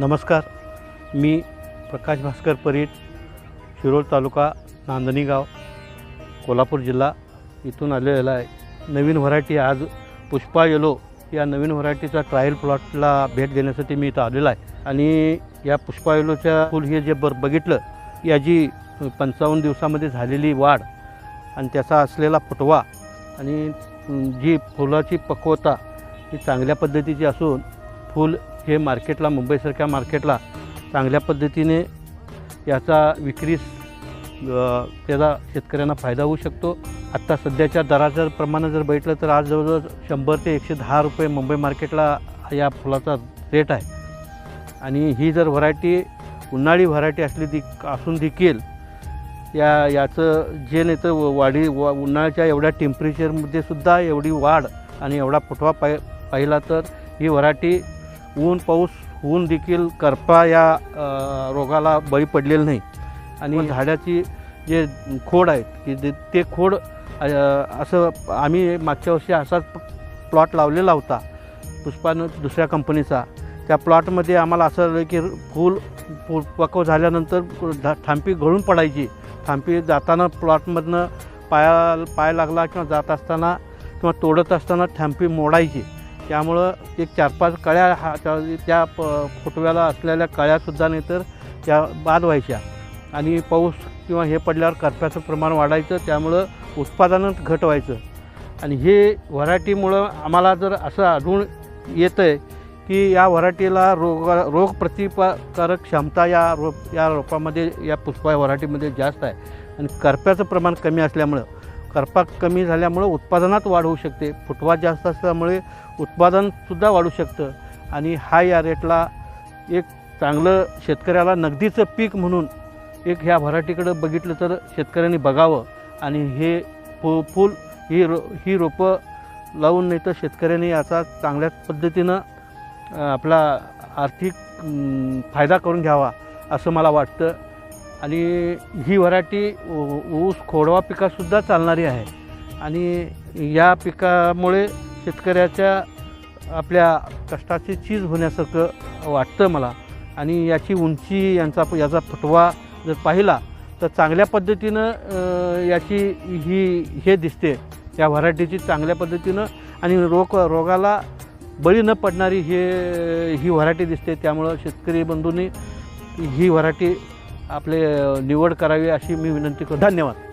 नमस्कार. मी प्रकाश भास्कर परीट शिरोळ तालुका नांदणी गाव कोल्हापूर जिल्हा. इथून आलेला आहे. नवीन व्हरायटी आज पुष्पा येलो या नवीन व्हरायटीचा ट्रायल प्लॉटला भेट देण्यासाठी मी इथं आलेला आहे. आणि या पुष्पा येलोच्या फूल हे जे बर बघितलं याची पंचावन्न दिवसामध्ये झालेली वाढ आणि त्याचा असलेला फुटवा आणि जी फुलाची पक्वता ही चांगल्या पद्धतीची असून फूल हे मार्केटला मुंबईसारख्या मार्केटला चांगल्या पद्धतीने याचा विक्रीस त्याचा शेतकऱ्यांना फायदा होऊ शकतो. आत्ता सध्याच्या दराच्या प्रमाणे जर बघितलं तर आज जवळजवळ शंभर ते एकशे दहा रुपये मुंबई मार्केटला या फुलाचा रेट आहे. आणि ही जर व्हरायटी उन्हाळी व्हरायटी असली दी असून देखील या याचं जे नाही तर वाढी वा उन्हाळ्याच्या एवढ्या टेम्परेचरमध्ये सुद्धा एवढी वाढ आणि एवढा फुटवा पाय पाहिला तर ही व्हरायटी ऊन पाऊस होऊन देखील करपा या रोगाला बळी पडलेलं नाही. आणि झाडाची जे खोड आहेत की ते- खोड असं आम्ही मागच्या वर्षी असाच प्लॉट लावलेला होता पुष्पानं दुसऱ्या कंपनीचा. त्या प्लॉटमध्ये आम्हाला असं आलं की फूल फूल पक्व झाल्यानंतर थांपी गळून पडायची. थांपी जाताना प्लॉटमधनं पाया पाय लागला किंवा जात असताना किंवा तोडत असताना थांपी मोडायची. त्यामुळं एक चार पाच कळ्या हा त्या- त्या प फुटव्याला असलेल्या कळ्यासुद्धा नाही तर त्या बाद व्हायच्या. आणि पाऊस किंवा हे पडल्यावर करप्याचं प्रमाण वाढायचं त्यामुळं उत्पादनच घट व्हायचं. आणि हे व्हरायटीमुळं आम्हाला जर असं आढळून येतं आहे की या व्हरायटीला रोग रोग प्रतिकारक क्षमता या रोप या रोपामध्ये या पुष्पा व्हरायटीमध्ये जास्त आहे. आणि करप्याचं प्रमाण कमी असल्यामुळं करपा कमी झाल्यामुळं उत्पादनात वाढ होऊ शकते. फुटवा जास्त असल्यामुळे उत्पादनसुद्धा वाढू शकतं. आणि हा या रेटला एक चांगलं शेतकऱ्याला नगदीचं पीक म्हणून एक ह्या व्हरायटीकडं बघितलं तर शेतकऱ्यांनी बघावं. आणि हे फु फूल ही रो ही रोपं लावून नाही तर शेतकऱ्यांनी याचा चांगल्या पद्धतीनं आपला आर्थिक फायदा करून घ्यावा असं मला वाटतं. आणि ही व्हरायटी ऊस खोडवा पिकासुद्धा चालणारी आहे. आणि या पिकामुळे शेतकऱ्याच्या आपल्या कष्टाची चीज होण्यासारखं वाटतं मला. आणि याची उंची यांचा याचा फुटवा जर पाहिला तर चांगल्या पद्धतीनं याची ही हे दिसते. या व्हरायटीची चांगल्या पद्धतीनं आणि रोग रोगाला बळी न पडणारी हे ही व्हरायटी दिसते. त्यामुळं शेतकरी बंधूंनी ही व्हरायटी आपले निवड करावी अशी मी विनंती करतो. धन्यवाद.